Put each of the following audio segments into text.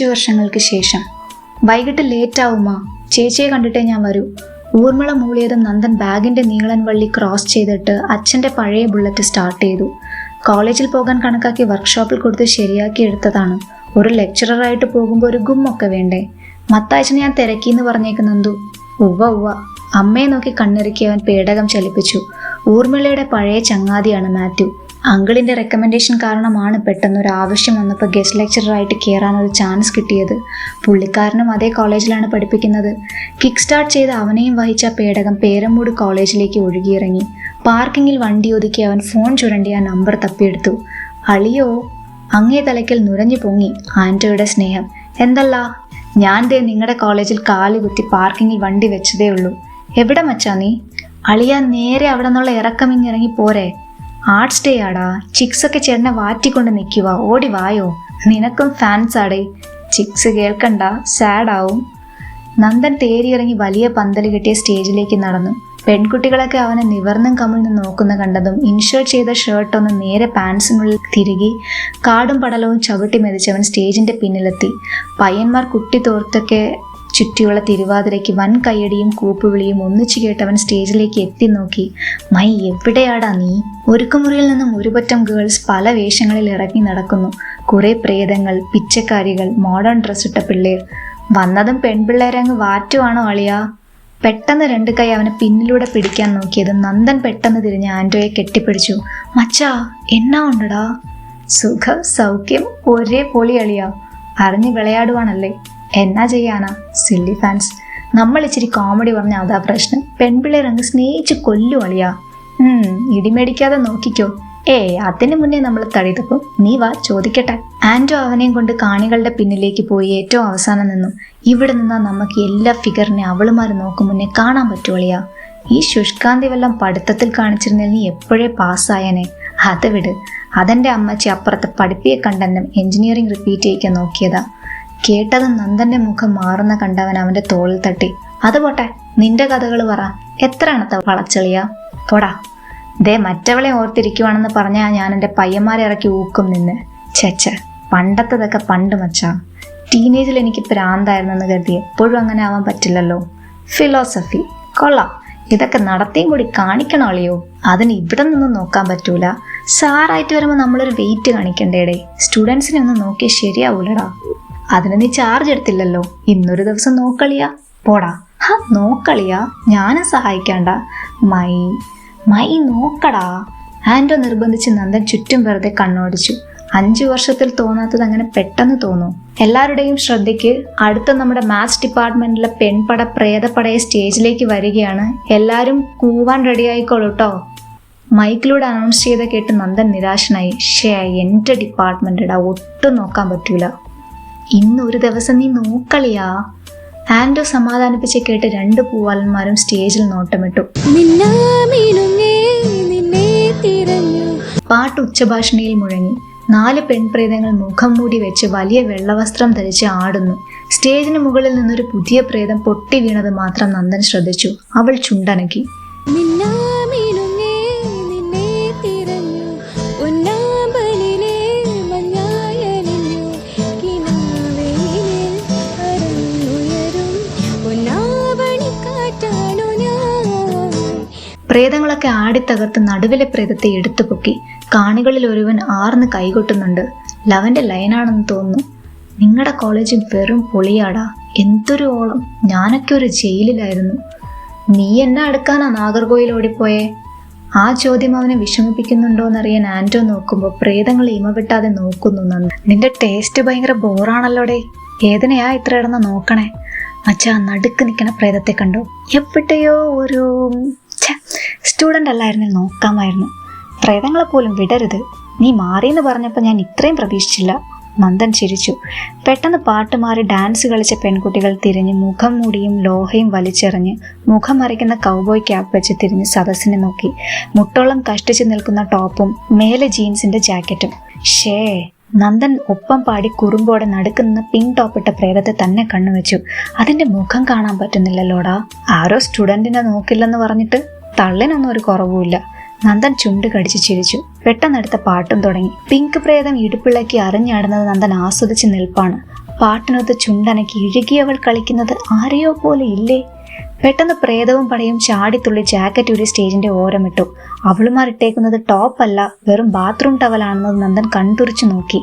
അഞ്ചു വർഷങ്ങൾക്ക് ശേഷം. വൈകിട്ട് ലേറ്റ് ആവുമാ ചേച്ചിയെ കണ്ടിട്ടേ ഞാൻ വരൂ. ഊർമിള മൂളിയതും നന്ദൻ ബാഗിന്റെ നീളൻ വള്ളി ക്രോസ് ചെയ്തിട്ട് അച്ഛന്റെ പഴയ ബുള്ളറ്റ് സ്റ്റാർട്ട് ചെയ്തു. കോളേജിൽ പോകാൻ കണക്കാക്കി വർക്ക്ഷോപ്പിൽ കൊടുത്ത് ശരിയാക്കി എടുത്തതാണ്. ഒരു ലെക്ചററായിട്ട് പോകുമ്പോൾ ഒരു ഗുമ്മൊക്കെ വേണ്ടേ? മത്താഴ്ച ഞാൻ തിരക്കിന്ന് പറഞ്ഞേക്കുന്നെന്തു ഉവ്വ ഉവ്വ. അമ്മയെ നോക്കി കണ്ണിറുക്കി അവൻ പേടകം ചലിപ്പിച്ചു. ഊർമിളയുടെ പഴയ ചങ്ങാതിയാണ് മാത്യു. അങ്കിളിന്റെ റെക്കമെൻഡേഷൻ കാരണമാണ് പെട്ടെന്ന് ഒരു ആവശ്യം വന്നപ്പോൾ ഗസ്റ്റ് ലെക്ചറായിട്ട് കയറാൻ ഒരു ചാൻസ് കിട്ടിയത്. പുള്ളിക്കാരനും അതേ കോളേജിലാണ് പഠിപ്പിക്കുന്നത്. കിക്ക് സ്റ്റാർട്ട് ചെയ്ത് അവനെയും വഹിച്ച പേടകം പേരമ്പൂട് കോളേജിലേക്ക് ഒഴുകിയിറങ്ങി. പാർക്കിങ്ങിൽ വണ്ടി ഒതുക്കി അവൻ ഫോൺ ചുരണ്ടി ആ നമ്പർ തപ്പിയെടുത്തു. അളിയോ അങ്ങേ തലയ്ക്കൽ നുരഞ്ഞു പൊങ്ങി ആന്റോയുടെ സ്നേഹം. എന്തല്ല? ഞാൻ ദേ നിങ്ങളുടെ കോളേജിൽ കാൽ കുത്തി പാർക്കിങ്ങിൽ വണ്ടി വെച്ചതേ ഉള്ളൂ. എവിടെ മച്ചാ നീ? അളിയ നേരെ അവിടെ നിന്നുള്ള ഇറക്കമിങ്ങിറങ്ങി പോരെ. ആർട്സ് ഡേ ആടാ. ചിക്സ് ഒക്കെ ചേട്ടനെ വാറ്റിക്കൊണ്ട് നിൽക്കുക ഓടി വായോ. നിനക്കും ഫാൻസ് ആടേ. ചിക്സ് കേൾക്കണ്ട. സാഡ് ആവും. നന്ദൻ തേരിയിറങ്ങി വലിയ പന്തൽ കെട്ടിയ സ്റ്റേജിലേക്ക് നടന്നു. പെൺകുട്ടികളൊക്കെ അവനെ നിവർന്നും കമിഴ്ന്ന് നോക്കുന്ന കണ്ടതും ഇൻഷേർട്ട് ചെയ്ത ഷർട്ട് ഒന്ന് നേരെ പാൻസിനുള്ളിൽ തിരുകി കാടും പടലവും ചവിട്ടി മെതിച്ചവൻ സ്റ്റേജിന്റെ പിന്നിലെത്തി. പയ്യന്മാർ കുട്ടി തോർത്തൊക്കെ ചുറ്റിയുള്ള തിരുവാതിരയ്ക്ക് വൻ കയ്യടിയും കൂപ്പുവിളിയും ഒന്നിച്ചു കേട്ടവൻ സ്റ്റേജിലേക്ക് എത്തി നോക്കി. മൈ എവിടെയാടാ നീ? ഒരുക്കുമുറിയിൽ നിന്നും ഒരുപറ്റം ഗേൾസ് പല വേഷങ്ങളിൽ ഇറങ്ങി നടക്കുന്നു. കുറെ പ്രേതങ്ങൾ പിച്ചക്കാരികൾ മോഡേൺ ഡ്രസ് ഇട്ട പിള്ളേർ. വന്നതും പെൺപിള്ളേരെ അങ്ങ് വാറ്റുവാണോ അളിയാ? പെട്ടെന്ന് രണ്ട് കൈ അവനെ പിന്നിലൂടെ പിടിക്കാൻ നോക്കിയത് നന്ദൻ പെട്ടെന്ന് തിരിഞ്ഞ് ആന്റോയെ കെട്ടിപ്പിടിച്ചു. മച്ചാ എന്നാ ഉണ്ടടാ? സുഖം സൗഖ്യം ഒരേ പൊളി അളിയാ. അറിഞ്ഞ് വിളയാടുവാണല്ലേ? എന്നാ ചെയ്യാനാ? സില്ലി ഫാൻസ് നമ്മൾ ഇച്ചിരി കോമഡി പറഞ്ഞ അതാ പ്രശ്നം. പെൺപിള്ളേർ അങ്ങ് സ്നേഹിച്ച് കൊല്ലു അളിയാ. ഉം ഇടിമേടിക്കാതെ നോക്കിക്കോ. ഏ അതിനു മുന്നേ നമ്മൾ തടി തപ്പും നീ വാ ചോദിക്കട്ടെ. ആൻഡോ അവനെയും കൊണ്ട് കാണികളുടെ പിന്നിലേക്ക് പോയി ഏറ്റവും അവസാനം നിന്നു. ഇവിടെ നിന്നാ നമുക്ക് എല്ലാ ഫിഗറിനെ അവളുമാർ നോക്കും മുന്നേ കാണാൻ പറ്റുവളിയാ ഈ ശുഷ്കാന്തി വല്ലം പഠിത്തത്തിൽ കാണിച്ചിരുന്നെങ്കിൽ നീ എപ്പോഴേ പാസ്സായനെ അത് വിട്. അതെന്റെ അമ്മച്ചി അപ്പുറത്തെ പഠിപ്പിയെ കണ്ടെന്നും എഞ്ചിനീയറിംഗ് റിപ്പീറ്റ് ചെയ്യിക്കാൻ നോക്കിയതാ. കേട്ടതും നന്ദന്റെ മുഖം മാറുന്ന കണ്ടവൻ അവന്റെ തോളിൽ തട്ടി. അത് പോട്ടെ നിന്റെ കഥകൾ പറ. എത്ര അണത്ത വളച്ചെളിയ? പോടാ. ദേ മറ്റവളെ ഓർത്തിരിക്കുവാണെന്ന് പറഞ്ഞാ ഞാൻ എന്റെ പയ്യന്മാരെ ഇറക്കി ഊക്കും നിന്ന്. ചേച്ച പണ്ടത്തതൊക്കെ പണ്ട് മച്ചാ. ടീനേജിൽ എനിക്ക് പ്രാന്തായിരുന്നെന്ന് കരുതി എപ്പോഴും അങ്ങനെ ആവാൻ പറ്റില്ലല്ലോ. ഫിലോസഫി കൊള്ളാം. ഇതൊക്കെ നടത്തിയും കൂടി കാണിക്കണം അളിയോ? അതിന് ഇവിടെ നിന്നും നോക്കാൻ പറ്റൂല. സാറായിട്ട് വരുമ്പോൾ നമ്മളൊരു വെയിറ്റ് കാണിക്കണ്ടേടേ. സ്റ്റുഡൻസിനെ ഒന്ന് നോക്കിയാൽ ശരിയാവൂലടാ. അതിന് നീ ചാർജ് എടുത്തില്ലല്ലോ. ഇന്നൊരു ദിവസം നോക്കളിയാ. പോടാ. ഹാ നോക്കളിയാ. ഞാനും സഹായിക്കണ്ട. മൈ മൈ നോക്കടാ. ആൻഡോ നിർബന്ധിച്ച് നന്ദൻ ചുറ്റും വെറുതെ കണ്ണോടിച്ചു. അഞ്ചു വർഷത്തിൽ തോന്നാത്തത് അങ്ങനെ പെട്ടെന്ന് തോന്നും. എല്ലാവരുടെയും ശ്രദ്ധയ്ക്ക് അടുത്ത നമ്മുടെ മാത്സ് ഡിപ്പാർട്ട്മെന്റിലെ പെൺപട പ്രേതപ്പടയെ സ്റ്റേജിലേക്ക് വരികയാണ്. എല്ലാവരും കൂവാൻ റെഡിയായിക്കോളൂ കേട്ടോ മൈക്കിലൂടെ അനൗൺസ് ചെയ്ത കേട്ട് നന്ദൻ നിരാശനായി. ഷേ എന്റെ ഡിപ്പാർട്ട്മെന്റടാ ഒട്ടും നോക്കാൻ പറ്റൂല. ഇന്ന് ഒരു ദിവസം നീ നോക്കളിയാ. ആൻഡോ സമാധാനിപ്പിച്ച് കേട്ട് രണ്ട് പൂവാലന്മാരും സ്റ്റേജിൽ നോട്ടമിട്ടു. പാട്ട് ഉച്ചഭാഷണിയിൽ മുഴങ്ങി. നാല് പെൺപ്രേതങ്ങൾ മുഖം മൂടി വെച്ച് വലിയ വെള്ളവസ്ത്രം ധരിച്ച് ആടുന്നു. സ്റ്റേജിന് മുകളിൽ നിന്നൊരു പുതിയ പ്രേതം പൊട്ടി വീണത് മാത്രം നന്ദൻ ശ്രദ്ധിച്ചു. അവൾ ചുണ്ടനക്കി. മിന്നാമിനുങ്ങേ പ്രേതങ്ങളൊക്കെ ആടിത്തകർത്ത് നടുവിലെ പ്രേതത്തെ എടുത്തു പൊക്കി കാണികളിൽ ഒരുവൻ ആർന്ന് കൈകൊട്ടുന്നുണ്ട്. ലവന്റെ ലൈനാണെന്ന് തോന്നുന്നു. നിങ്ങളുടെ കോളേജ് വെറും പൊളിയാടാ. എന്തൊരു ഓളം. ഞാനൊക്കെ ഒരു ജയിലിലായിരുന്നു. നീ എന്നെ അടുക്കാനാ നാഗർകോയിൽ ഓടിപ്പോയേ? ആ ചോദ്യം അവനെ വിഷമിപ്പിക്കുന്നുണ്ടോ എന്നറിയാൻ ആന്റോ നോക്കുമ്പോൾ പ്രേതങ്ങൾ ഇമവിട്ടാതെ നോക്കുന്നു നന്ദി. നിന്റെ ടേസ്റ്റ് ഭയങ്കര ബോറാണല്ലോടെ. ഏതിനെയാ ഇത്ര ഇടന്ന് നോക്കണേ? മച്ചാ നടുക്ക് നിൽക്കണ പ്രേതത്തെ കണ്ടോ? എവിടെയോ ഒരു സ്റ്റുഡന്റ് അല്ലായിരുന്നു നോക്കാമായിരുന്നു. പ്രേതങ്ങളെ പോലും വിടരുത്. നീ മാറിയെന്ന് പറഞ്ഞപ്പോൾ ഞാൻ ഇത്രയും പ്രതീക്ഷിച്ചില്ല. നന്ദൻ ചിരിച്ചു. പെട്ടെന്ന് പാട്ട് മാറി ഡാൻസ് കളിച്ച പെൺകുട്ടികൾ തിരിഞ്ഞ് മുഖം മൂടിയും ലോഹയും വലിച്ചെറിഞ്ഞ് മുഖം മറിക്കുന്ന കൗബോയ് ക്യാപ്പ് വെച്ച് തിരിഞ്ഞ് സദസ്സിനെ നോക്കി. മുട്ടോളം കഷ്ടിച്ച് നിൽക്കുന്ന ടോപ്പും മേലെ ജീൻസിന്റെ ജാക്കറ്റും ഷേ നന്ദൻ ഒപ്പം പാടി കുറുമ്പോടെ നടുക്കുന്ന പിങ്ക് ടോപ്പിട്ട പ്രേതത്തെ തന്നെ കണ്ണുവെച്ചു. അതിന്റെ മുഖം കാണാൻ പറ്റുന്നില്ലല്ലോടാ. ആരോ സ്റ്റുഡന്റിനെ നോക്കില്ലെന്ന് പറഞ്ഞിട്ട് തള്ളിനൊന്നും ഒരു കുറവുമില്ല. നന്ദൻ ചുണ്ട് കടിച്ച് ചിരിച്ചു. പെട്ടെന്നെടുത്ത പാട്ടും തുടങ്ങി. പിങ്ക് പ്രേതം ഇടുപ്പിളക്കി അറിഞ്ഞാടുന്നത് നന്ദൻ ആസ്വദിച്ച് നിൽപ്പാണ്. പാട്ടിനൊത്ത് ചുണ്ടനക്കി ഇഴുകിയവൾ കളിക്കുന്നത് ആരെയോ പോലെ ഇല്ലേ? പെട്ടെന്ന് പ്രേതവും പടയും ചാടിത്തുള്ളി ജാക്കറ്റ് ഒരു സ്റ്റേജിന്റെ ഓരമിട്ടു അവളുമാർ ഇട്ടേക്കുന്നത് ടോപ്പ് അല്ല വെറും ബാത്റൂം ടവലാണെന്നത് നന്ദൻ കൺതുറിച്ചു നോക്കി.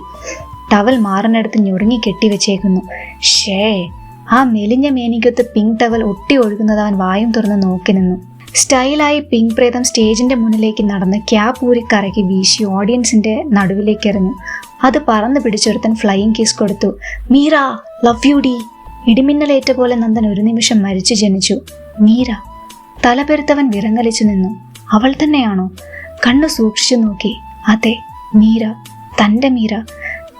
ടവൽ മാറിനടുത്ത് ഞൊടുങ്ങി കെട്ടിവെച്ചേക്കുന്നു ഷേ ആ മെലിഞ്ഞ മേനിക്കൊത്ത് പിങ്ക് ടവൽ ഒട്ടി ഒഴുകുന്നത് അവൻ വായും തുറന്ന് നോക്കി നിന്നു. സ്റ്റൈലായി പിങ്ക് പ്രേതം സ്റ്റേജിന്റെ മുന്നിലേക്ക് നടന്ന് ക്യാപ് കറക്കി വീശി ഓഡിയൻസിന്റെ നടുവിലേക്ക് എറിഞ്ഞു. അത് പറന്ന് പിടിച്ചൊരുത്തൻ ഫ്ലൈയിങ് കിസ് കൊടുത്തു. മീറ ലവ് യു ഡി. ഇടിമിന്നലേറ്റ പോലെ നന്ദൻ ഒരു നിമിഷം മരിച്ചു ജനിച്ചു. മീര തലപെരുത്തവൻ വിറങ്ങലിച്ചു നിന്നു. അവൾ തന്നെയാണോ? കണ്ണു സൂക്ഷിച്ചു നോക്കി. അതെ മീര തന്റെ മീര.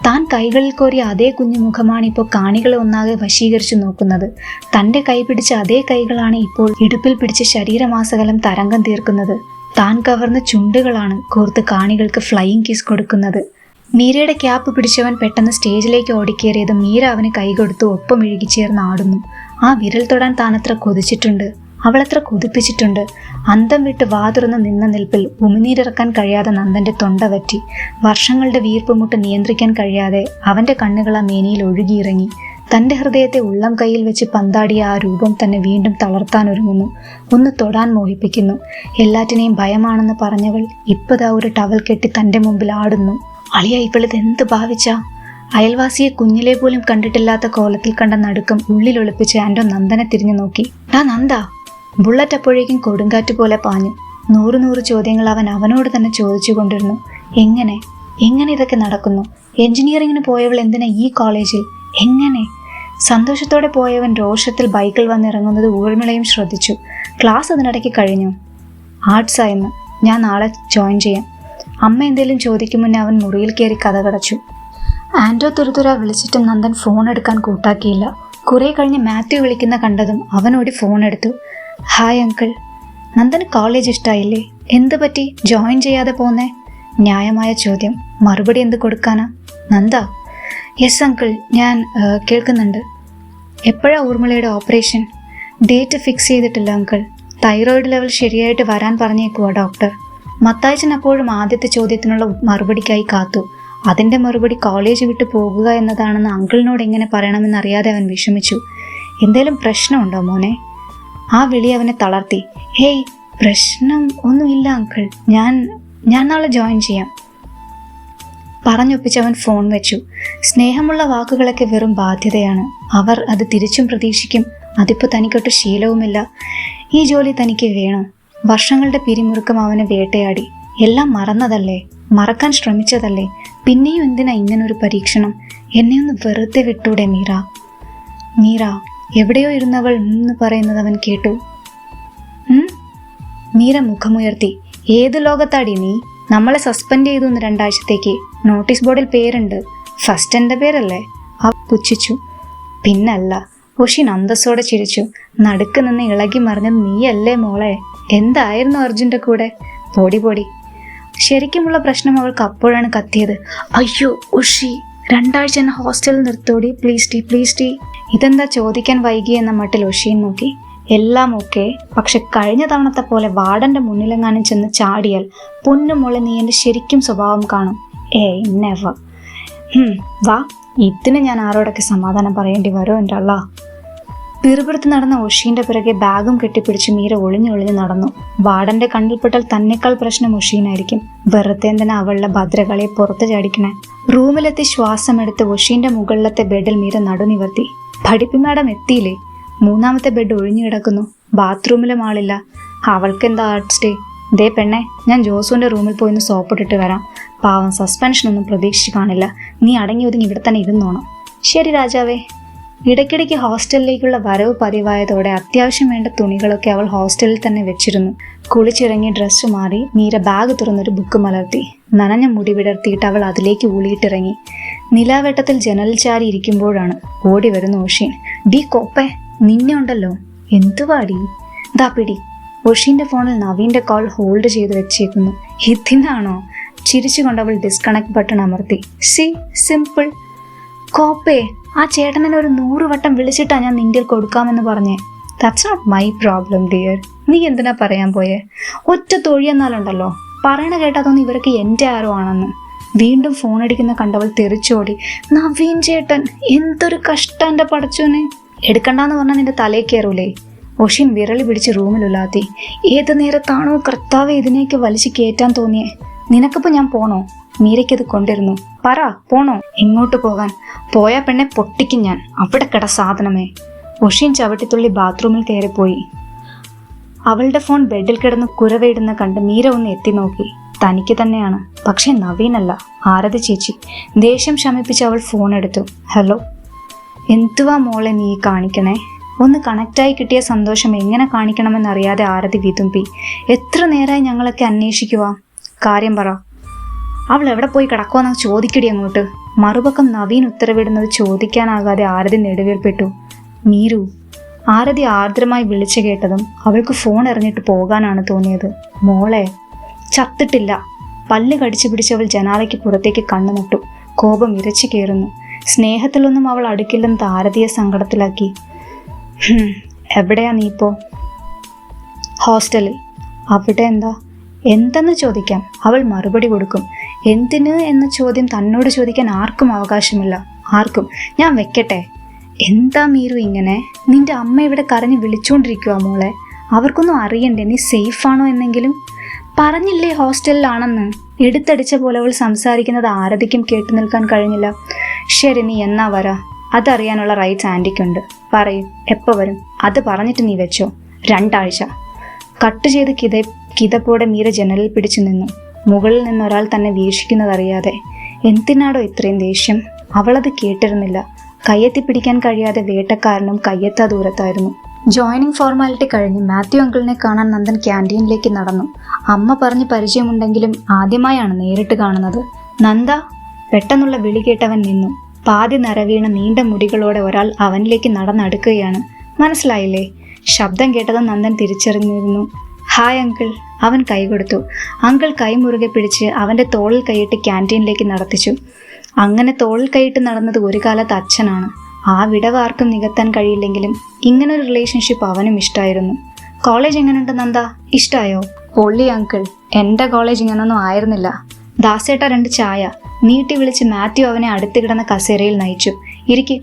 താൻ കൈകളിൽ കോരിയ അതേ കുഞ്ഞു മുഖമാണ് ഇപ്പോൾ കാണികളെ ഒന്നാകെ വശീകരിച്ചു നോക്കുന്നത്. തന്റെ കൈ പിടിച്ച അതേ കൈകളാണ് ഇപ്പോൾ ഇടുപ്പിൽ പിടിച്ച ശരീരമാസകലം തരംഗം തീർക്കുന്നത്. താൻ കവർന്ന ചുണ്ടുകളാണ് കോർത്ത് കാണികൾക്ക് ഫ്ലൈയിങ് കിസ് കൊടുക്കുന്നത്. മീരയുടെ ക്യാപ്പ് പിടിച്ചവൻ പെട്ടെന്ന് സ്റ്റേജിലേക്ക് ഓടിക്കേറിയത് മീര അവന് കൈകൊടുത്തു ഒപ്പം ഇഴുകിച്ചേർന്ന് ആടുന്നു. ആ വിരൽ തൊടാൻ താനത്ര കൊതിച്ചിട്ടുണ്ട്. അവളത്ര കൊതിപ്പിച്ചിട്ടുണ്ട്. അന്തം വിട്ട് വാതുറന്ന് നിന്ന നിൽപ്പിൽ ഉമിനീരിറക്കാൻ കഴിയാതെ നന്ദന്റെ തൊണ്ട വറ്റി. വർഷങ്ങളുടെ വീർപ്പുമുട്ട് നിയന്ത്രിക്കാൻ കഴിയാതെ അവന്റെ കണ്ണുകൾ ആ മേനിയിൽ ഒഴുകിയിറങ്ങി. തന്റെ ഹൃദയത്തെ ഉള്ളം കയ്യിൽ വെച്ച് പന്താടിയ ആ രൂപം തന്നെ വീണ്ടും തളർത്താൻ ഒരുങ്ങുന്നു. ഒന്ന് തൊടാൻ മോഹിപ്പിക്കുന്നു. എല്ലാറ്റിനെയും ഭയമാണെന്ന് പറഞ്ഞവൾ ഇപ്പതാ ഒരു ടവൽ കെട്ടി തന്റെ മുമ്പിൽ ആടുന്നു. അളിയ ഇവളിത് എന്ത് ഭാവിച്ച? അയൽവാസിയെ കുഞ്ഞിലെ പോലും കണ്ടിട്ടില്ലാത്ത കോലത്തിൽ കണ്ട നടുക്കം ഉള്ളിൽ ഒളിപ്പിച്ച് ആൻഡോ നന്ദനെ തിരിഞ്ഞു നോക്കി. ഡാ നന്ദ! ബുള്ളറ്റ് അപ്പോഴേക്കും കൊടുങ്കാറ്റ് പോലെ പാഞ്ഞു. നൂറ് നൂറ് ചോദ്യങ്ങൾ അവൻ അവനോട് തന്നെ ചോദിച്ചു കൊണ്ടിരുന്നു. എങ്ങനെ? എങ്ങനെ ഇതൊക്കെ നടക്കുന്നു? എഞ്ചിനീയറിങ്ങിന് പോയവൾ എന്തിനാ ഈ കോളേജിൽ? എങ്ങനെ? സന്തോഷത്തോടെ പോയവൻ രോഷത്തിൽ ബൈക്കിൽ വന്നിറങ്ങുന്നത് ഊർമിളയും ശ്രദ്ധിച്ചു. ക്ലാസ് അതിനിടയ്ക്ക് കഴിഞ്ഞു. ആർട്സ് ആയിരുന്നു ഞാൻ നാളെ ജോയിൻ ചെയ്യാം. അമ്മ എന്തെങ്കിലും ചോദിക്കും മുന്നേ അവൻ മുറിയിൽ കയറി കഥ കടച്ചു. ആൻഡോ തുരുതുര വിളിച്ചിട്ടും നന്ദൻ ഫോൺ എടുക്കാൻ കൂട്ടാക്കിയില്ല. കുറെ കഴിഞ്ഞ് മാത്യു വിളിക്കുന്ന കണ്ടതും അവനോടി ഫോൺ എടുത്തു. ഹായ് അങ്കിൾ നന്ദന് കോളേജ് ഇഷ്ടായില്ലേ? എന്ത് പറ്റി? ജോയിൻ ചെയ്യാതെ പോന്നേ? ന്യായമായ ചോദ്യം. മറുപടി എന്ത് കൊടുക്കാനാ? നന്ദ. യെസ് അങ്കിൾ ഞാൻ കേൾക്കുന്നുണ്ട്. എപ്പോഴാ ഊർമിളയുടെ ഓപ്പറേഷൻ ഡേറ്റ് ഫിക്സ് ചെയ്തിട്ടില്ല അങ്കിൾ തൈറോയിഡ് ലെവൽ ശരിയായിട്ട് വരാൻ പറഞ്ഞേക്കുവാ ഡോക്ടർ മത്തായച്ചൻ അപ്പോഴും ആദ്യത്തെ ചോദ്യത്തിനുള്ള മറുപടിക്കായി കാത്തു. അതിന്റെ മറുപടി കോളേജ് വിട്ട് പോകുക എന്നതാണെന്ന് അങ്കിളിനോട് എങ്ങനെ പറയണമെന്ന് അറിയാതെ അവൻ വിഷമിച്ചു. എന്തേലും പ്രശ്നമുണ്ടോ മോനെ? ആ വിളി അവനെ തളർത്തി. ഹേയ് പ്രശ്നം ഒന്നുമില്ല അങ്കിൾ. ഞാൻ ഞാൻ നാളെ ജോയിൻ ചെയ്യാം. പറഞ്ഞൊപ്പിച്ച് അവൻ ഫോൺ വെച്ചു. സ്നേഹമുള്ള വാക്കുകളൊക്കെ വെറും ബാധ്യതയാണ്. അവർ അത് തിരിച്ചും പ്രതീക്ഷിക്കും. അതിപ്പോൾ തനിക്കൊട്ട് ശീലവുമില്ല. ഈ ജോലി തനിക്ക് വേണം. വർഷങ്ങളുടെ പിരിമുറുക്കം അവനെ വേട്ടയാടി. എല്ലാം മറന്നതല്ലേ? മറക്കാൻ ശ്രമിച്ചതല്ലേ? പിന്നെയും എന്തിനാ ഇങ്ങനൊരു പരീക്ഷണം? എന്നെ ഒന്ന് വെറുതെ വിട്ടൂടെ മീറ മീറ എവിടെയോ ഇരുന്നവൾ എന്ന് പറയുന്നത് അവൻ കേട്ടു? മീര മുഖമുയർത്തി. ഏത് ലോകത്താടി നീ? നമ്മളെ സസ്പെൻഡ് ചെയ്തു എന്ന് രണ്ടാഴ്ചത്തേക്ക്. നോട്ടീസ് ബോർഡിൽ പേരുണ്ട്. ഫസ്റ്റ് എന്റെ പേരല്ലേ? അവ പുച്ഛിച്ചു. പിന്നല്ല. ഉഷിൻ അന്തസ്സോടെ ചിരിച്ചു. നടുക്ക് നിന്ന് ഇളകി മറിഞ്ഞത് നീയല്ലേ മോളെ? എന്തായിരുന്നു അർജുന്റെ കൂടെ? പൊടി പൊടി. ശരിക്കുമുള്ള പ്രശ്നം അവൾക്ക് അപ്പോഴാണ് കത്തിയത്. അയ്യോ ഉഷി രണ്ടാഴ്ച എന്നെ ഹോസ്റ്റലിൽ നിർത്തോടി. പ്ലീസ് ടീ പ്ലീസ് ടീ. ഇതെന്താ ചോദിക്കാൻ വൈകി എന്ന മട്ടിൽ ഉഷിയെ നോക്കി. എല്ലാം ഓക്കെ. പക്ഷെ കഴിഞ്ഞ തവണത്തെ പോലെ വാർഡന്റെ മുന്നിലെങ്ങാനും ചെന്ന് ചാടിയാൽ പൊന്നുമുള്ള നീ എന്റെ ശരിക്കും സ്വഭാവം കാണും. ഏയ് നെവർ വാ. ഇതിന് ഞാൻ ആരോടൊക്കെ സമാധാനം പറയേണ്ടി വരുമോ എന്റെ അള്ള. പിറുപിറുത്ത് നടന്ന ഒഷീന്റെ പിറകെ ബാഗും കെട്ടിപ്പിടിച്ച് മീര ഒളിഞ്ഞു ഒളിഞ്ഞു നടന്നു. വാർഡന്റെ കണ്ണിൽപ്പെട്ടാൽ തന്നെക്കാൾ പ്രശ്നം ഒഷീനായിരിക്കും വെറുതെ തന്നെ അവളുടെ ഭദ്രകളെ പുറത്തു ചാടിക്കണേ? റൂമിലെത്തി ശ്വാസമെടുത്ത് ഒഷീന്റെ മുകളിലത്തെ ബെഡിൽ മീര നടുനിവർത്തി. പഠിപ്പി മാഡം എത്തിയില്ലേ? മൂന്നാമത്തെ ബെഡ് ഒഴിഞ്ഞു കിടക്കുന്നു. ബാത്റൂമിലും ആളില്ല. അവൾക്ക് എന്താ ആർട്സ് ഡേ ദേ പെണ്ണെ ഞാൻ ജോസുവിന്റെ റൂമിൽ പോയി ഒന്ന് സോപ്പിട്ടിട്ട് വരാം. പാവം സസ്പെൻഷനൊന്നും പ്രതീക്ഷിച്ച് കാണില്ല. നീ അടങ്ങി ഒതുങ്ങി ഇവിടെ തന്നെ ഇരുന്നോണം. ശരി രാജാവേ. ഇടയ്ക്കിടയ്ക്ക് ഹോസ്റ്റലിലേക്കുള്ള വരവ് പതിവായതോടെ അത്യാവശ്യം വേണ്ട തുണികളൊക്കെ അവൾ ഹോസ്റ്റലിൽ തന്നെ വെച്ചിരുന്നു. കുളിച്ചിറങ്ങി ഡ്രസ്സ് മാറി മീര ബാഗ് തുറന്നൊരു ബുക്ക് മലർത്തി. നനഞ്ഞ മുടി വിടർത്തിയിട്ട് അവൾ അതിലേക്ക് ഊളിയിട്ടിറങ്ങി. നിലാവെട്ടത്തിൽ ജനലിൽ ചാരി ഇരിക്കുമ്പോഴാണ് ഓടി വരുന്ന ഓഷീൻ ഡി കോപ്പേ നിന്നെ ഉണ്ടല്ലോ. എന്തുവാടി? ദാ പിടി. ഒഷീന്റെ ഫോണിൽ നവീന്റെ കോൾ ഹോൾഡ് ചെയ്ത് വെച്ചേക്കുന്നു. ഹിത്തിനാണോ? ചിരിച്ചുകൊണ്ട് അവൾ ഡിസ്കണക്ട് ബട്ടൺ അമർത്തി. സി സിമ്പിൾ. കോപ്പേ ആ ചേട്ടനെ ഒരു നൂറ് വട്ടം വിളിച്ചിട്ടാ ഞാൻ നിന്റെ കൊടുക്കാമെന്ന് പറഞ്ഞേ. That's not my problem dear നീ എന്തിനാ പറയാൻ പോയേ? ഒറ്റ തൊഴിയെന്നാലുണ്ടല്ലോ. പറയണ കേട്ടാ തോന്നി ഇവരൊക്കെ എന്റെ ആരോ ആണെന്ന്. വീണ്ടും ഫോൺ അടിക്കുന്ന കണ്ടവൾ തെറിച്ചോടി. നവീൻ ചേട്ടൻ എന്തൊരു കഷ്ടം എന്റെ പടച്ചോനെ. എടുക്കണ്ടെന്ന് പറഞ്ഞാൽ നിന്റെ തലേ കയറൂലേ ഒഷിൻ വിരളി പിടിച്ച് റൂമിലുലാത്തി. ഏത് നേരത്താണോ കർത്താവ് ഇതിനേക്ക് വലിച്ചു കയറ്റാൻ തോന്നിയേ. നിനക്കിപ്പോൾ ഞാൻ പോണോ? മീരയ്ക്കത് കൊണ്ടിരുന്നു. പറ പോണോ? എങ്ങോട്ട് പോകാൻ? പോയ പെണ്ണെ പൊട്ടിക്കും ഞാൻ. അവിടെ കിട സാധനമേ. ഉഷീൻ ചവിട്ടിത്തുള്ളി ബാത്റൂമിൽ കയറിപ്പോയി. അവളുടെ ഫോൺ ബെഡിൽ കിടന്ന് കുരവയിടുന്ന കണ്ട് മീര ഒന്ന് എത്തി നോക്കി. തനിക്ക് തന്നെയാണ്. പക്ഷെ നവീനല്ല. ആരതി ചേച്ചി. ദേഷ്യം ശമിപ്പിച്ച് അവൾ ഫോൺ എടുത്തു. ഹലോ? എന്തുവാ മോളെ നീ കാണിക്കണേ? ഒന്ന് കണക്റ്റായി കിട്ടിയ സന്തോഷം എങ്ങനെ കാണിക്കണമെന്നറിയാതെ ആരതി വിതുമ്പി. എത്ര നേരമായി ഞങ്ങളൊക്കെ അന്വേഷിക്കുക കാര്യം പറ. അവൾ എവിടെ പോയി കിടക്കുമെന്ന് ചോദിക്കടി അങ്ങോട്ട്? മറുപക്കം നവീൻ ഉത്തരവിടുന്നത് ചോദിക്കാനാകാതെ ആരതി നെടുവേർപ്പെട്ടു. മീരു ആരതി ആർദ്രമായി വിളിച്ചു കേട്ടതും അവൾക്ക് ഫോൺ എറിഞ്ഞിട്ട് പോകാനാണ് തോന്നിയത്. മോളെ ചത്തിട്ടില്ല. പല്ല് കടിച്ചു പിടിച്ചവൾ ജനാലയ്ക്ക് പുറത്തേക്ക് കണ്ണുമുട്ടു കോപം ഇരച്ചു കയറുന്നു. സ്നേഹത്തിലൊന്നും അവൾ അടുക്കില്ലെന്ന് താരതിയെ സങ്കടത്തിലാക്കി. എവിടെയാ നീ ഇപ്പോ? ഹോസ്റ്റലിൽ. അവിടെ എന്താ? എന്തെന്ന് ചോദിക്കാം. അവൾ മറുപടി കൊടുക്കും. എന്തിന് എന്ന ചോദ്യം തന്നോട് ചോദിക്കാൻ ആർക്കും അവകാശമില്ല. ആർക്കും. ഞാൻ വെക്കട്ടെ. എന്താ മീരു ഇങ്ങനെ? നിന്റെ അമ്മ ഇവിടെ കരഞ്ഞ് വിളിച്ചുകൊണ്ടിരിക്കുക മോളെ. അവർക്കൊന്നും അറിയണ്ടേ നീ സേഫ് ആണോ എന്നെങ്കിലും? പറഞ്ഞില്ലേ ഹോസ്റ്റലിലാണെന്ന്? എടുത്തടിച്ച പോലെ അവൾ സംസാരിക്കുന്നത് ആരതിക്കും കേട്ടു നിൽക്കാൻ കഴിഞ്ഞില്ല. ശരി നീ എന്നാ വരാ? അതറിയാനുള്ള റൈറ്റ്സ് ആന്റിക്കുണ്ട് പറയും എപ്പോൾ വരും? അത് പറഞ്ഞിട്ട് നീ വെച്ചോ? രണ്ടാഴ്ച. കട്ട് ചെയ്ത് കിത കിതപ്പോടെ മീര ജനലിൽ പിടിച്ചു നിന്നു. മുകളിൽ നിന്ന് ഒരാൾ തന്നെ വീക്ഷിക്കുന്നതറിയാതെ എന്തിനാടോ ഇത്രയും ദേഷ്യം? അവളത് കേട്ടിരുന്നില്ല. കയ്യെത്തി പിടിക്കാൻ കഴിയാതെ വേട്ടക്കാരനും കയ്യെത്താ ദൂരത്തായിരുന്നു. ജോയിനിങ് ഫോർമാലിറ്റി കഴിഞ്ഞ് മാത്യു അങ്കിളിനെ കാണാൻ നന്ദൻ ക്യാന്റീനിലേക്ക് നടന്നു. അമ്മ പറഞ്ഞ് പരിചയമുണ്ടെങ്കിലും ആദ്യമായാണ് നേരിട്ട് കാണുന്നത്. നന്ദ പെട്ടെന്നുള്ള വിളി കേട്ടവൻ നിന്നു. പാതി നരവീണ നീണ്ട മുടികളോടെ ഒരാൾ അവനിലേക്ക് നടന്നടുക്കുകയാണ്. മനസ്സിലായില്ലേ? ശബ്ദം കേട്ടതും നന്ദൻ തിരിച്ചറിഞ്ഞിരുന്നു. Hi uncle. അവൻ കൈ കൊടുത്തു. അങ്കിൾ കൈ മുറുകെ പിടിച്ച് അവന്റെ തോളിൽ കൈയിട്ട് ക്യാന്റീനിലേക്ക് നടത്തിച്ചു. അങ്ങനെ തോളിൽ കൈയിട്ട് നടന്നത് ഒരു കാലത്ത് അച്ഛനാണ്. ആ വിടവ് ആർക്കും നികത്താൻ കഴിയില്ലെങ്കിലും ഇങ്ങനൊരു റിലേഷൻഷിപ്പ് അവനും ഇഷ്ടമായിരുന്നു കോളേജ് എങ്ങനെയുണ്ട് നന്ദ? ഇഷ്ടമായോ പൊള്ളി അങ്കിൾ എന്റെ കോളേജ് ഇങ്ങനൊന്നും ആയിരുന്നില്ല. ദാസേട്ട രണ്ട് ചായ. നീട്ടി വിളിച്ച് മാത്യു അവനെ അടുത്ത് കിടന്ന കസേരയിൽ നയിച്ചു. ഇരിക്ക്.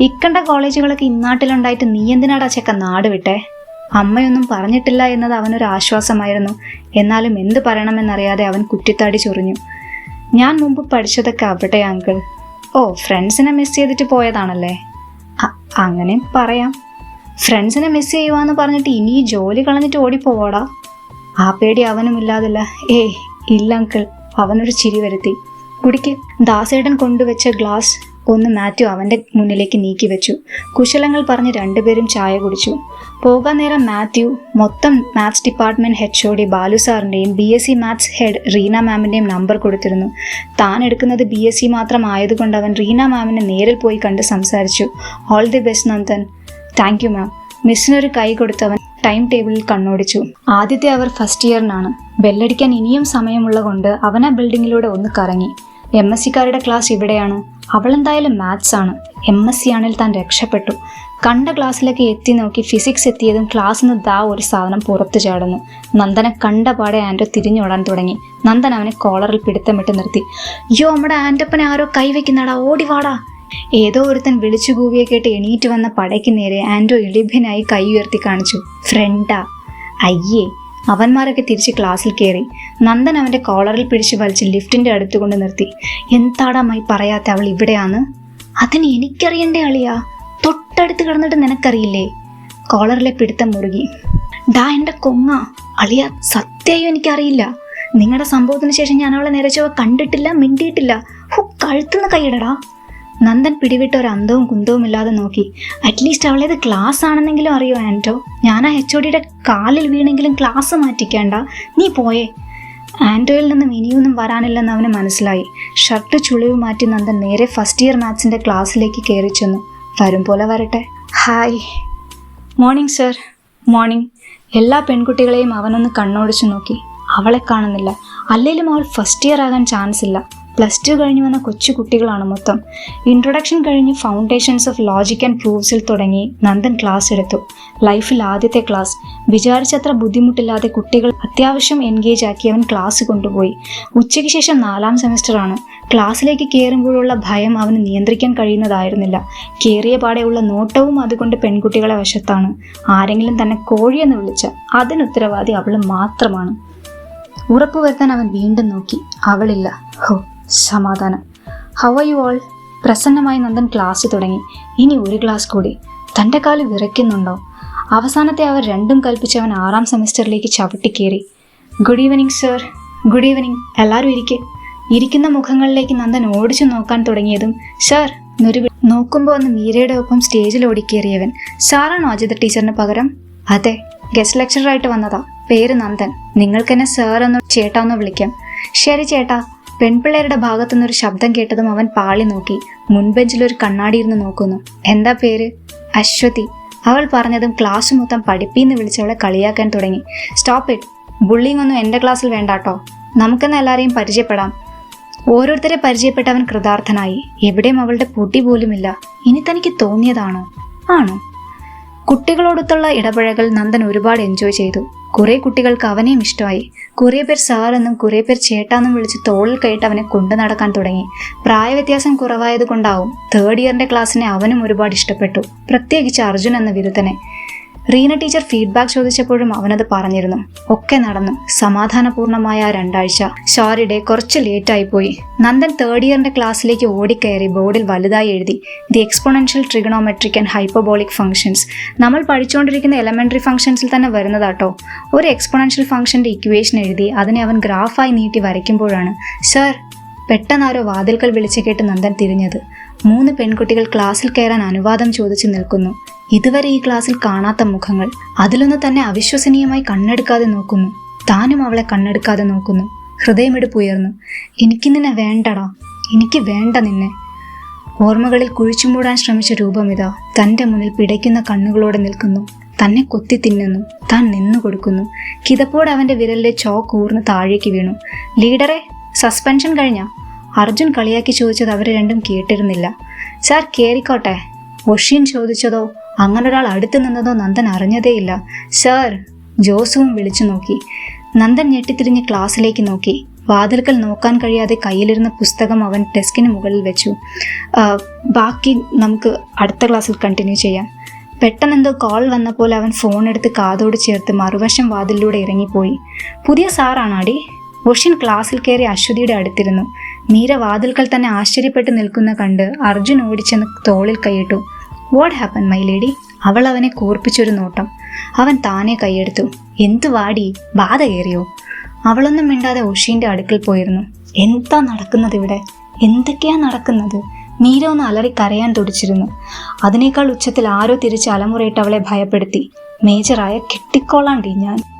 ഇക്കണ്ട കോളേജുകളൊക്കെ ഇന്നാട്ടിലുണ്ടായിട്ട് നീ എന്തിനാടാ ചെക്ക നാട് വിട്ടേ? അമ്മയൊന്നും പറഞ്ഞിട്ടില്ല എന്നത് അവനൊരു ആശ്വാസമായിരുന്നു. എന്നാലും എന്ത് പറയണമെന്നറിയാതെ അവൻ കുറ്റിത്താടി ചൊറിഞ്ഞു. ഞാൻ മുമ്പ് പഠിച്ചതൊക്കെ അവിടെ അങ്കിൾ. ഓ ഫ്രണ്ട്സിനെ മിസ് ചെയ്തിട്ട് പോയതാണല്ലേ? അങ്ങനെ പറയാം. ഫ്രണ്ട്സിനെ മിസ് ചെയ്യുവാന്ന് പറഞ്ഞിട്ട് ഇനി ജോലി കളഞ്ഞിട്ട് ഓടിപ്പോവാടാ? ആ പേടി അവനും ഇല്ലാതില്ല ഏയ് ഇല്ല അങ്കിൾ. അവനൊരു ചിരി വരുത്തി. കുടിക്ക്. ദാസേടൻ കൊണ്ടുവച്ച ഗ്ലാസ് ഒന്ന് മാത്യു അവന്റെ മുന്നിലേക്ക് നീക്കി വെച്ചു. കുശലങ്ങൾ പറഞ്ഞ് രണ്ടുപേരും ചായ കുടിച്ചു. പോകാൻ നേരം മാത്യു മൊത്തം maths department H O D Balu സാറിന്റെയും B S C maths head Reena മാമിന്റെയും നമ്പർ കൊടുത്തിരുന്നു. താൻ എടുക്കുന്നത് ബി എസ് സി മാത്രം ആയതുകൊണ്ട് അവൻ റീന മാമിനെ നേരിൽ പോയി കണ്ട് സംസാരിച്ചു. All the best Nandan. Thank you ma'am മിസ്സിനൊരു കൈ കൊടുത്തവൻ ടൈം ടേബിളിൽ കണ്ണോടിച്ചു. ആദ്യത്തെ അവർ ഫസ്റ്റ് ഇയറിനാണ്. ബെല്ലടിക്കാൻ ഇനിയും സമയമുള്ള കൊണ്ട് അവൻ ആ ബിൽഡിങ്ങിലൂടെ ഒന്ന് കറങ്ങി. എം എസ് സിക്കാരുടെ ക്ലാസ് ഇവിടെയാണ്. അവളെന്തായാലും മാത്സ് ആണ്. എം എസ് സി ആണെങ്കിൽ താൻ രക്ഷപ്പെട്ടു. കണ്ട ക്ലാസ്സിലേക്ക് എത്തി നോക്കി ഫിസിക്സ് എത്തിയതും ക്ലാസ്സിൽ നിന്ന് ദാ ഒരു സാധനം പുറത്തു ചാടുന്നു. നന്ദനെ കണ്ട പാടെ ആന്റോ തിരിഞ്ഞോടാൻ തുടങ്ങി. നന്ദൻ അവനെ കോളറിൽ പിടുത്തമിട്ട് നിർത്തി. യോ നമ്മുടെ ആന്റപ്പനെ ആരോ കൈവയ്ക്കുന്നടാ. ഓടിവാടാ ഏതോ ഒരുത്തൻ വിളിച്ചു കൂവിയെ കേട്ട് എണീറ്റ് വന്ന പടയ്ക്ക് നേരെ ആന്റോ ഇളിഭ്യനായി കൈ ഉയർത്തി കാണിച്ചു. ഫ്രണ്ടാ. അയ്യേ. അവന്മാരൊക്കെ തിരിച്ച് ക്ലാസ്സിൽ കയറി നന്ദൻ അവന്റെ കോളറിൽ പിടിച്ച് വലിച്ച് ലിഫ്റ്റിന്റെ അടുത്ത് കൊണ്ട് നിർത്തി. എന്താടാമായി പറയാത്ത അവൾ ഇവിടെയാണ് അതിന് എനിക്കറിയണ്ടേ അളിയാ. തൊട്ടടുത്ത് കിടന്നിട്ട് നിനക്കറിയില്ലേ? കോളറിലെ പിടുത്തം മുറുകി. ഡാ എന്റെ കൊങ്ങ. അളിയ സത്യമായും എനിക്കറിയില്ല. നിങ്ങളുടെ സംഭവത്തിന് ശേഷം ഞാൻ അവളെ നേരെ കണ്ടിട്ടില്ല മിണ്ടിയിട്ടില്ല. ഹു കഴുത്തുനിന്ന് കൈയിടടാ. നന്ദൻ പിടിവിട്ട ഒരു അന്തവും കുന്തവും ഇല്ലാതെ നോക്കി. അറ്റ്ലീസ്റ്റ് അവളേത് ക്ലാസ് ആണെന്നെങ്കിലും അറിയോ ആന്റോ ഞാൻ ആ എച്ച് ഒടിയുടെ കാലിൽ വീണെങ്കിലും ക്ലാസ് മാറ്റിക്കേണ്ട. നീ പോയേ. ആന്റോയിൽ നിന്നും ഇനിയൊന്നും വരാനില്ലെന്ന് അവന് മനസ്സിലായി. ഷർട്ട് ചുളിവ് മാറ്റി നന്ദൻ നേരെ ഫസ്റ്റ് ഇയർ മാത്സിന്റെ ക്ലാസ്സിലേക്ക് കയറി ചെന്നു. വരും പോലെ വരട്ടെ. ഹായ് മോർണിംഗ് സർ മോർണിംഗ് എല്ലാ പെൺകുട്ടികളെയും അവനൊന്ന് കണ്ണോടിച്ചു നോക്കി. അവളെ കാണുന്നില്ല. അല്ലെങ്കിലും അവൾ ഫസ്റ്റ് ഇയർ ആകാൻ ചാൻസ് ഇല്ല. പ്ലസ് ടു കഴിഞ്ഞ് വന്ന കൊച്ചു കുട്ടികളാണ് മൊത്തം. ഇൻട്രൊഡക്ഷൻ കഴിഞ്ഞ് ഫൗണ്ടേഷൻസ് ഓഫ് ലോജിക് ആൻഡ് പ്രൂഫ്സിൽ തുടങ്ങി നന്ദൻ ക്ലാസ് എടുത്തു. ലൈഫിൽ ആദ്യത്തെ ക്ലാസ് വിചാരിച്ചത്ര ബുദ്ധിമുട്ടില്ലാതെ കുട്ടികൾ അത്യാവശ്യം എൻഗേജ് ആക്കി അവൻ ക്ലാസ് കൊണ്ടുപോയി. ഉച്ചയ്ക്ക് ശേഷം നാലാം സെമസ്റ്ററാണ് ക്ലാസ്സിലേക്ക് കയറുമ്പോഴുള്ള ഭയം അവന് നിയന്ത്രിക്കാൻ കഴിയുന്നതായിരുന്നില്ല. കയറിയ പാടെയുള്ള നോട്ടവും അതുകൊണ്ട് പെൺകുട്ടികളെ വശത്താണ്. ആരെങ്കിലും തന്നെ കോഴിയെന്ന് വിളിച്ച അതിനുത്തരവാദി അവൾ മാത്രമാണ്. ഉറപ്പുവരുത്താൻ അവൻ വീണ്ടും നോക്കി. അവളില്ല. ഹോ സമാധാനം. ഹൗ ആർ യു ഓൾ പ്രസന്നമായി നന്ദൻ ക്ലാസ് തുടങ്ങി. ഇനി ഒരു ക്ലാസ് കൂടി. തന്റെ കാൽ വിറയ്ക്കുന്നുണ്ടോ? അവസാനത്തെ അവർ രണ്ടും കൽപ്പിച്ച് അവൻ ആറാം സെമിസ്റ്ററിലേക്ക് ചവിട്ടിക്കേറി good evening sir good evening എല്ലാവരും ഇരിക്കെ. ഇരിക്കുന്ന മുഖങ്ങളിലേക്ക് നന്ദൻ ഓടിച്ചു നോക്കാൻ തുടങ്ങിയതും സർ എന്നൊരു നോക്കുമ്പോൾ ഒന്ന് മീരയുടെ ഒപ്പം സ്റ്റേജിൽ ഓടിക്കേറിയവൻ. സാറാണോ അജിത ടീച്ചറിന് പകരം? അതെ. ഗസ്റ്റ് ലെക്ചറായിട്ട് വന്നതാ. പേര് നന്ദൻ. നിങ്ങൾക്കെന്നെ സർ എന്നോ ചേട്ടാ വിളിക്കാം. ശരി ചേട്ടാ. പെൺപിള്ളേരുടെ ഭാഗത്തുനിന്നൊരു ശബ്ദം കേട്ടതും അവൻ പാളി നോക്കി. മുൻബെഞ്ചിലൊരു കണ്ണാടി ഇരുന്ന് നോക്കുന്നു. എന്താ പേര്? അശ്വതി. അവൾ പറഞ്ഞതും ക്ലാസ് മൊത്തം പഠിപ്പീന്ന് വിളിച്ചവളെ കളിയാക്കാൻ തുടങ്ങി. സ്റ്റോപ്പ് ഇറ്റ് ബുള്ളിങ് ഒന്നും എന്റെ ക്ലാസ്സിൽ വേണ്ടാട്ടോ. നമുക്കെന്ന് എല്ലാവരെയും പരിചയപ്പെടാം. ഓരോരുത്തരെ പരിചയപ്പെട്ടവൻ കൃതാർത്ഥനായി. എവിടെയും അവളുടെ പൊടി പോലുമില്ല. ഇനി തനിക്ക് തോന്നിയതാണോ? ആണോ? കുട്ടികളോടൊത്തുള്ള ഇടപഴകൽ നന്ദൻ ഒരുപാട് എൻജോയ് ചെയ്തു. കുറെ കുട്ടികൾക്ക് അവനെയും ഇഷ്ടമായി. കുറേ പേർ സാറെന്നും കുറേ പേർ ചേട്ടാന്നും വിളിച്ച് തോളിൽ കയറ്റ് അവനെ കൊണ്ടു നടക്കാൻ തുടങ്ങി. പ്രായവ്യത്യാസം കുറവായത് കൊണ്ടാവും തേർഡ് ഇയറിന്റെ ക്ലാസ്സിനെ അവനും ഒരുപാട് ഇഷ്ടപ്പെട്ടു. പ്രത്യേകിച്ച് അർജുൻ എന്ന വിരുദ്ധനെ. റീന ടീച്ചർ ഫീഡ്ബാക്ക് ചോദിച്ചപ്പോഴും അവനത് പറഞ്ഞിരുന്നു. ഒക്കെ നടന്നു. സമാധാനപൂർണമായ ആ രണ്ടാഴ്ച ഷാരിഡെ കുറച്ച് ലേറ്റായി പോയി. നന്ദൻ തേർഡ് ഇയറിന്റെ ക്ലാസ്സിലേക്ക് ഓടിക്കയറി ബോർഡിൽ വലുതായി എഴുതി. The exponential trigonometric and hyperbolic functions നമ്മൾ പഠിച്ചുകൊണ്ടിരിക്കുന്ന എലമെന്ററി ഫംഗ്ഷൻസിൽ തന്നെ വരുന്നതാട്ടോ. ഒരു എക്സ്പോണൻഷ്യൽ ഫംഗ്ഷന്റെ ഇക്വേഷൻ എഴുതി അതിനെ അവൻ ഗ്രാഫായി നീട്ടി വരയ്ക്കുമ്പോഴാണ്. സർ പെട്ടെന്നാരോ വാതിൽക്കൽ വിളിച്ചു കേട്ട് നന്ദൻ തിരിഞ്ഞത്. മൂന്ന് പെൺകുട്ടികൾ ക്ലാസ്സിൽ കയറാൻ അനുവാദം ചോദിച്ചു നിൽക്കുന്നു. ഇതുവരെ ഈ ക്ലാസ്സിൽ കാണാത്ത മുഖങ്ങൾ അതിലൊന്ന് തന്നെ അവിശ്വസനീയമായി കണ്ണെടുക്കാതെ നോക്കുന്നു. താനും അവളെ കണ്ണെടുക്കാതെ നോക്കുന്നു. ഹൃദയമെടുപ്പുയർന്നു എനിക്ക് നിന്നെ വേണ്ടടാ. എനിക്ക് വേണ്ട നിന്നെ. ഓർമ്മകളിൽ കുഴിച്ചുമൂടാൻ ശ്രമിച്ച രൂപമിതാ തന്റെ മുന്നിൽ പിടയ്ക്കുന്ന കണ്ണുകളോടെ നിൽക്കുന്നു. തന്നെ കൊത്തി തിന്നുന്നു. താൻ നിന്നു കൊടുക്കുന്നു. കിതപ്പോടെ അവന്റെ വിരലിലെ ചോക്ക് ഊർന്ന് താഴേക്ക് വീണു. ലീഡറെ സസ്പെൻഷൻ കഴിഞ്ഞ? അർജുൻ കളിയാക്കി ചോദിച്ചത് അവർ രണ്ടും കേട്ടിരുന്നില്ല. സാർ കേറിക്കോട്ടെ? ഒഷീൻ ചോദിച്ചതോ? അങ്ങനൊരാൾ അടുത്ത് നിന്നതോ നന്ദൻ അറിഞ്ഞതേയില്ല. സാർ ജോസുവും വിളിച്ചു നോക്കി. നന്ദൻ ഞെട്ടിത്തിരിഞ്ഞ് ക്ലാസ്സിലേക്ക് നോക്കി. വാതിൽക്കൽ നോക്കാൻ കഴിയാതെ കയ്യിലിരുന്ന പുസ്തകം അവൻ ഡെസ്കിന് മുകളിൽ വെച്ചു. ബാക്കി നമുക്ക് അടുത്ത ക്ലാസ്സിൽ കണ്ടിന്യൂ ചെയ്യാം. പെട്ടെന്നെന്തോ കോൾ വന്നപ്പോൾ അവൻ ഫോൺ എടുത്ത് കാതോട് ചേർത്ത് മറുവശം വാതിലിലൂടെ ഇറങ്ങിപ്പോയി. പുതിയ സാറാണാടി. ഒഷ്യൻ ക്ലാസ്സിൽ കയറി അശ്വതിയുടെ അടുത്തിരുന്നു. മീര വാതിൽക്കൽ തന്നെ ആശ്ചര്യപ്പെട്ട് നിൽക്കുന്ന കണ്ട് അർജുൻ ഓടിച്ചെന്ന് തോളിൽ കൈയിട്ടു. വാട്ട് ഹാപ്പൻ മൈ ലേഡി അവൾ അവനെ കൂർപ്പിച്ചൊരു നോട്ടം. അവൻ താനെ കൈയെടുത്തു. എന്ത് വാടി? ബാധ കയറിയോ? അവളൊന്നും മിണ്ടാതെ ഉഷീന്റെ അടുക്കൽ പോയിരുന്നു. എന്താ നടക്കുന്നത് ഇവിടെ? എന്തൊക്കെയാ നടക്കുന്നത്? മീര ഒന്ന് അലറി കരയാൻ തുടിച്ചിരുന്നു. അതിനേക്കാൾ ഉച്ചത്തിൽ ആരോ തിരിച്ച് അലമുറയിട്ട് അവളെ ഭയപ്പെടുത്തി. മേജറായ കെട്ടിക്കോളാണ്ടി ഞാൻ.